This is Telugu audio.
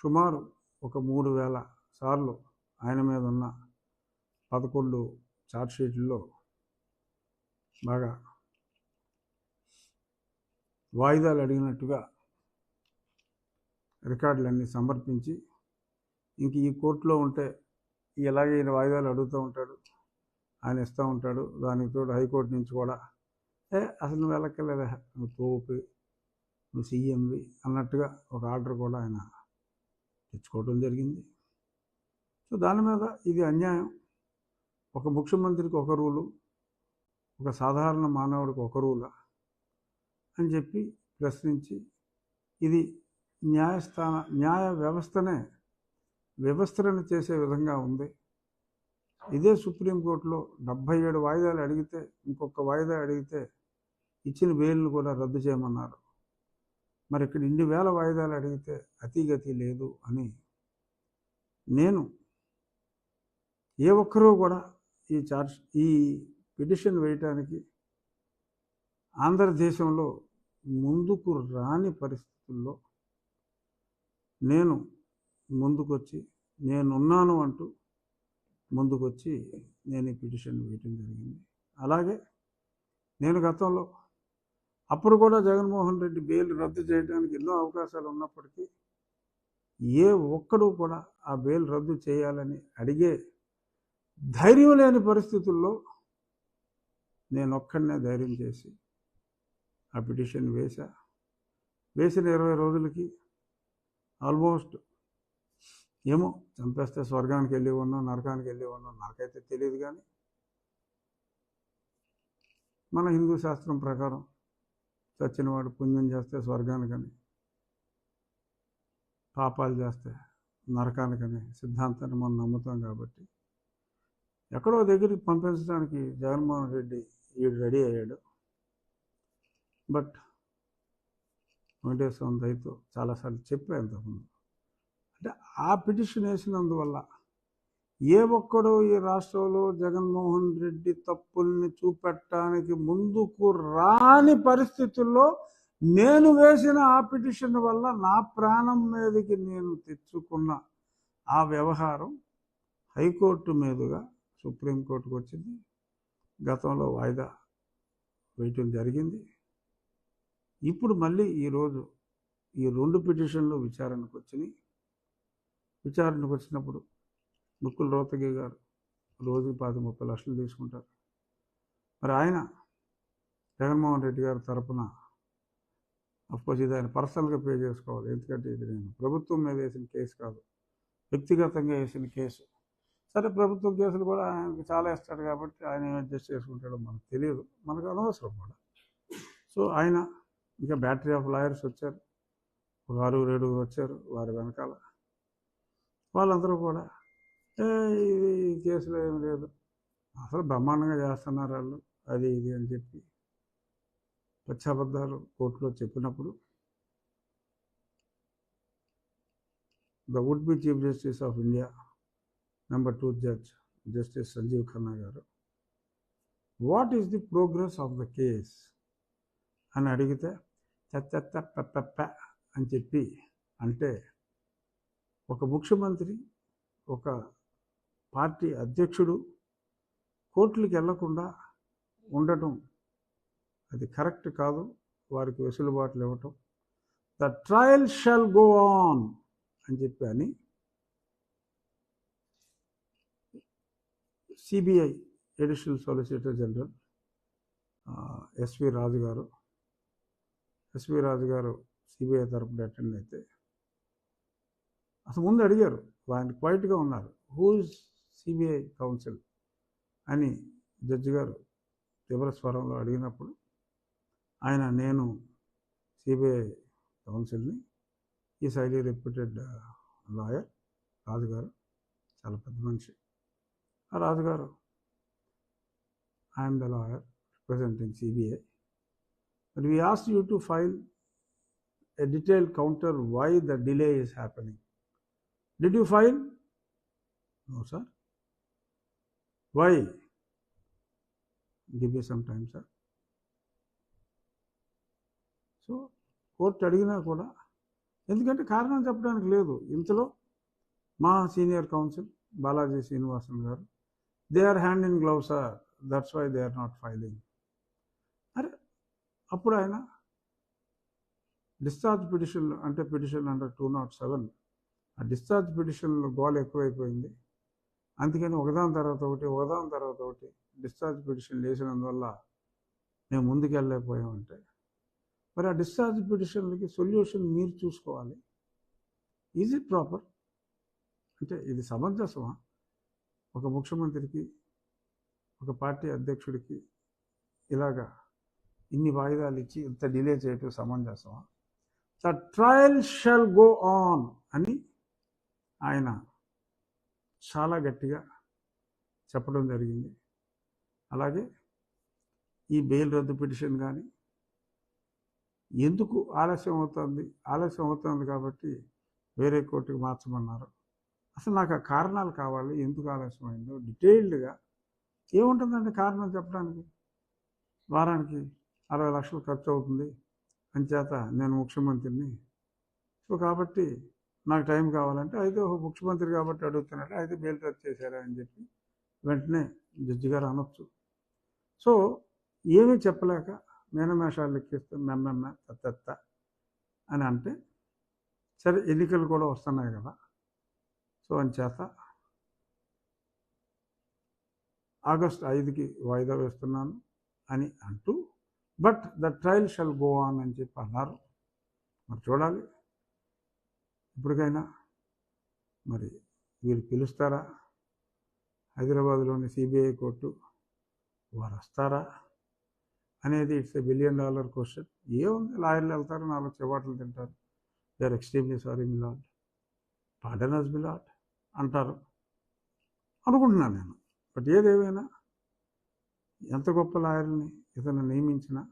సుమారు ఒక మూడు వేల సార్లు ఆయన మీద ఉన్న పదకొండు షీట్లో బాగా వాయిదాలు అడిగినట్టుగా రికార్డులన్నీ సమర్పించి ఇంక ఈ కోర్టులో ఉంటే ఇలాగే ఈయన వాయిదాలు అడుగుతూ ఉంటాడు ఆయన ఇస్తూ ఉంటాడు దానికి తోడు హైకోర్టు నుంచి కూడా ఏ అసలు నువ్వు వెళ్ళక్కర్లేదా నువ్వు తోపి నువ్వు సీఎంవి అన్నట్టుగా ఒక ఆర్డర్ కూడా ఆయన తెచ్చుకోవడం జరిగింది. సో దాని మీద ఇది అన్యాయం. ఒక ముఖ్యమంత్రికి ఒక రూలు ఒక సాధారణ మానవుడికి ఒక రూలా అని చెప్పి ప్రశ్నించి ఇది న్యాయస్థాన న్యాయ వ్యవస్థనే వ్యవస్థలను చేసే విధంగా ఉంది. ఇదే సుప్రీంకోర్టులో డెబ్భై ఏడు వాయిదాలు అడిగితే ఇంకొక వాయిదా అడిగితే ఇచ్చిన బెయిల్ను కూడా రద్దు చేయమన్నారు. మరి ఇక్కడ ఇన్ని వేల వాయిదాలు అడిగితే అతిగతి లేదు అని నేను ఏ ఒక్కరూ కూడా ఈ చార్జ్ ఈ పిటిషన్ వేయటానికి ఆంధ్రదేశంలో ముందుకు రాని పరిస్థితుల్లో నేను ముందుకొచ్చి నేనున్నాను అంటూ ముందుకొచ్చి నేను ఈ పిటిషన్ వేయటం జరిగింది. అలాగే నేను గతంలో అప్పుడు కూడా జగన్మోహన్ రెడ్డి బెయిల్ రద్దు చేయడానికి ఎన్నో అవకాశాలు ఉన్నప్పటికీ ఏ ఒక్కడు కూడా ఆ బెయిల్ రద్దు చేయాలని అడిగే ధైర్యం లేని పరిస్థితుల్లో నేను ఒక్కడనే ధైర్యం చేసి ఆ పిటిషన్ వేశా. వేసిన ఇరవై రోజులకి ఆల్మోస్ట్ ఏమో చంపేస్తే స్వర్గానికి వెళ్ళి ఉన్నాం నరకానికి వెళ్ళి ఉన్నాం నాకైతే తెలియదు కానీ మన హిందూ శాస్త్రం ప్రకారం చచ్చినవాడు పుణ్యం చేస్తే స్వర్గానికని పాపాలు చేస్తే నరకానికని సిద్ధాంతాన్ని మనం నమ్ముతాం కాబట్టి ఎక్కడో దగ్గరికి పంపించడానికి జగన్మోహన్ రెడ్డి వీడు రెడీ అయ్యాడు. బట్ వెంకటేశ్వరం దయతో చాలాసార్లు చెప్పా ఇంతకుముందు. అంటే ఆ పిటిషన్ వేసినందువల్ల ఏ ఒక్కడో ఈ రాష్ట్రంలో జగన్మోహన్ రెడ్డి తప్పుల్ని చూపెట్టడానికి ముందుకు రాని పరిస్థితుల్లో నేను వేసిన ఆ పిటిషన్ వల్ల నా ప్రాణం మీదకి నేను తెచ్చుకున్న ఆ వ్యవహారం హైకోర్టు మీదుగా సుప్రీంకోర్టుకు వచ్చింది. గతంలో వాయిదా వేయటం జరిగింది. ఇప్పుడు మళ్ళీ ఈరోజు ఈ రెండు పిటిషన్లు విచారణకు వచ్చినాయి. విచారణకు వచ్చినప్పుడు ముక్కుల రోతగి గారు. రోజుకి పాతి ముప్పై లక్షలు తీసుకుంటారు. మరి ఆయన జగన్మోహన్ రెడ్డి గారి తరపున అఫ్కోర్స్ ఇది ఆయన పర్సనల్గా పే చేసుకోవాలి. ఎందుకంటే ఇది నేను ప్రభుత్వం మీద వేసిన కేసు కాదు. వ్యక్తిగతంగా వేసిన కేసు. సరే ప్రభుత్వం కేసులు కూడా ఆయనకి చాలా ఇస్తాడు కాబట్టి ఆయన ఏం అడ్జస్ట్ చేసుకుంటాడో మనకు తెలియదు. మనకు అనవసరం కూడా. సో ఆయన ఇంకా బ్యాటరీ ఆఫ్ లాయర్స్ వచ్చారు. ఒక ఆరుగురు ఏడుగురు వచ్చారు వారి వెనకాల. వాళ్ళందరూ కూడా ఇది ఈ కేసులో ఏం లేదు. అసలు బ్రహ్మాండంగా చేస్తున్నారు వాళ్ళు. అది ఇది అని చెప్పి పచ్చాబద్ధాలు కోర్టులో చెప్పినప్పుడు the would be chief justice of India number two judge justice Sanjiv Khanna garu. What is the progress of the case? అని అడిగితే చెత్త పెప్ప అని చెప్పి అంటే ఒక ముఖ్యమంత్రి ఒక పార్టీ అధ్యక్షుడు కోర్టులకు వెళ్ళకుండా ఉండటం అది కరెక్ట్ కాదు. వారికి వెసులుబాట్లు ఇవ్వటం. The trial shall go on అని చెప్పి అని CBI additional solicitor general SV Raju garu SV Raju గారు సిబిఐ తరపున అటెండ్ అయితే అసలు ముందు అడిగారు. ఆయన క్వైట్గా ఉన్నారు. హూజ్ సిబిఐ కౌన్సిల్ అని జడ్జి గారు తీవ్ర స్వరంలో అడిగినప్పుడు ఆయన నేను సిబిఐ కౌన్సిల్ని ఈ హైలీ రెప్యూటెడ్ లాయర్ రాజుగారు చాలా పెద్ద మనిషి. ఆ రాజుగారు I'm the lawyer representing CBI. But we ask you to file a detail counter why the delay is happening did you file no sir why give you some time sir so court అడిగినా కూడా ఎందుకంటే కారణం చెప్పడానికి లేదు. ఇంతలో మా సీనియర్ కౌన్సిల్ బాలాజీ శ్రీనివాసన్ గారు they are hand in gloves are that's why they are not filing అరే అప్పుడు ఆయన డిశ్చార్జ్ పిటిషన్ అంటే petition under two not seven ఆ డిశ్చార్జ్ పిటిషన్లో గోల్ ఎక్కువైపోయింది. అందుకని ఒకదాని తర్వాత ఒకటి ఒకదాని తర్వాత ఒకటి డిశ్చార్జ్ పిటిషన్ వేసినందువల్ల మేము ముందుకెళ్ళలేకపోయామంటే మరి ఆ డిశ్చార్జ్ పిటిషన్లకి సొల్యూషన్ మీరు చూసుకోవాలి. ఈజ్ ఇట్ ప్రాపర్ అంటే ఇది సమంజసమా? ఒక ముఖ్యమంత్రికి ఒక పార్టీ అధ్యక్షుడికి ఇలాగా ఇన్ని వాయిదాలు ఇచ్చి ఇంత డిలే చేయటం సమంజసమా? The trial shall go on అని ఆయన చాలా గట్టిగా చెప్పడం జరిగింది. అలాగే ఈ బెయిల్ రద్దు పిటిషన్ కానీ ఎందుకు ఆలస్యం అవుతుంది? ఆలస్యం అవుతుంది కాబట్టి వేరే కోర్టుకు మార్చమన్నారు. అసలు నాకు ఆ కారణాలు కావాలి. ఎందుకు ఆలస్యమైందో డీటెయిల్డ్గా ఏముంటుందండి కారణం చెప్పడానికి? వారానికి అరవై లక్షలు ఖర్చు అవుతుంది. అంచేత నేను ముఖ్యమంత్రిని. సో కాబట్టి నాకు టైం కావాలంటే అయితే ఒక ముఖ్యమంత్రి కాబట్టి అడుగుతున్నట్టు అయితే బెయిల్ రద్దు చేశారా అని చెప్పి వెంటనే జడ్జి గారు అనొచ్చు. సో ఏమీ చెప్పలేక మేనమేషాలు లెక్కిస్తే మెమ్మెమ్మ తత్తెత్త అని అంటే సరే ఎన్నికలు కూడా వస్తున్నాయి కదా. సో అంచేత ఆగస్ట్ ఐదుకి వాయిదా వేస్తున్నాను అని అంటూ but the trial shall go on అని చెప్పి అన్నారు. మరి చూడాలి. ఇప్పటికైనా మరి వీరు పిలుస్తారా? హైదరాబాద్లోని సిబిఐ కోర్టు వారు వస్తారా? అనేది it's a billion dollar question. ఏముంది లాయర్లు వెళ్తారు నాలుగు చెవాట్లు తింటారు. They are extremely sorry milord pardon us milord అంటారు. అనుకుంటున్నాను నేను. బట్ ఏదేమైనా ఎంత గొప్ప లాయర్ని ఇతను నియమించినా